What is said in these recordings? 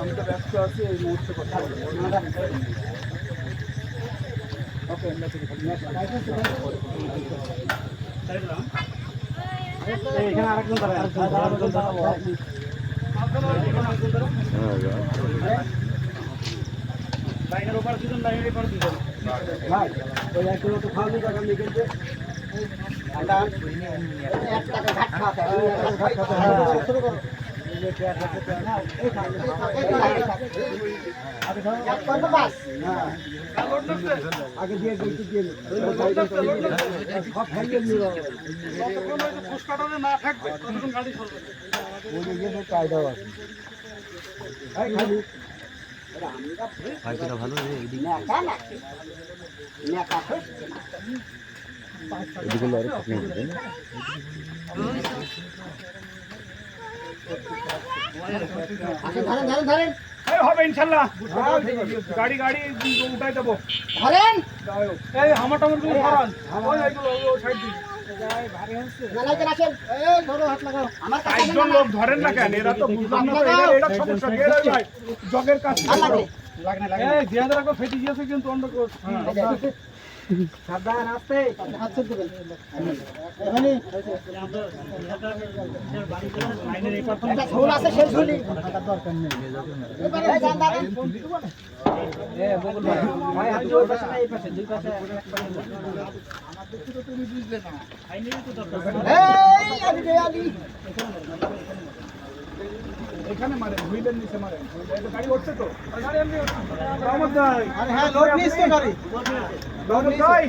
আমি তো ব্যস্ত আছি এই মুহূর্তে কথা। ওকে এখানে আরেকজন দাঁড়ায় আরেকজন দাঁড়াবো লাইনের ওপার দুজন লাইনের এপার দুজন। ভাই ওই এক কিলো তো খাওয়ালি টাকা নিয়ে গেছে আগে দিয়ে দিয়ে ওই যে গেছে কায়দাও আছে এই খালি এই হবে ইনশাল্লাহ। গাড়ি গাড়ি উঠাই দেবো। ধরেন। এই হামারগুলো ধরান। ওই সাইড দিকে নালাইতে রাখেন এই ধরো হাত লাগাও। আমার কাছে একজন লোক ধরেন না কেন? এরা তো বুঝলাম না এটা সমস্যা। ভাই? জগের কাজ ফেটে গিয়েছে কিন্তু অন্য সাবধান আস্তে হাত ঝোল আছে সেই দাঁড়ান। ভাই হাত জোর পাশে এই আলি এখানে মারেন হুইলের নিচে মারেন। গাড়ি উঠছে তো? গাড়ি এমনি উঠছে আরে হ্যাঁ লোড নিস তো গাড়ি। ভাই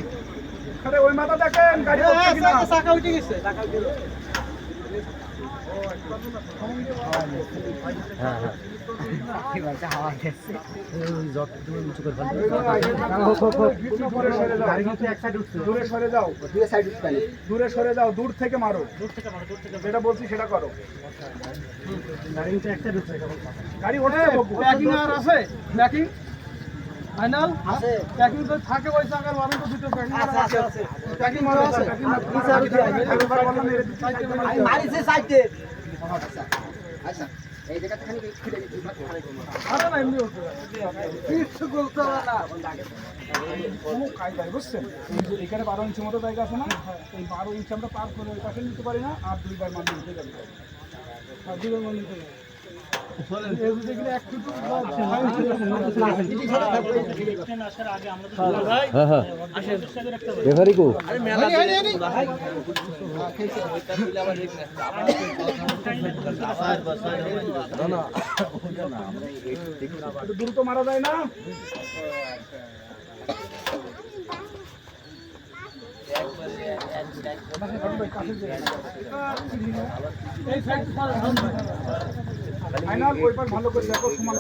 আরে ওই মাথা দেখেন গাড়ি উঠছে কিনা? চাকা উঠে গেছে সরে যাও সাইড উঠতে দূরে সরে যাও দূর থেকে মারো যেটা বলছি সেটা করো গাড়ি প্যাকিং আছে ফাইনাল? আছে। প্যাকিং তো থাকে জায়গার ওয়ারেন্ট তো দুটো প্যাকিং আছে আছে। প্যাকিং মারা আছে। মারিছে সাইডে। আচ্ছা। আচ্ছা। এই জায়গাটা খালি খুলে দিচ্ছি আরে না এমনি হচ্ছে কিছু বলতে না। কোনো কায়দায় বুঝছেন? এই যে এখানে বারো ইঞ্চি মতো জায়গা আছে না? এই বারো ইঞ্চি আমরা পার করে ওই পাশে নিতে পারি না আর দুইবার নিতে আর মনে যে দেখলে এক ফুট রেফারি কো মারা যায় না ফাইনাল ওই ভালো করে দেখো সমান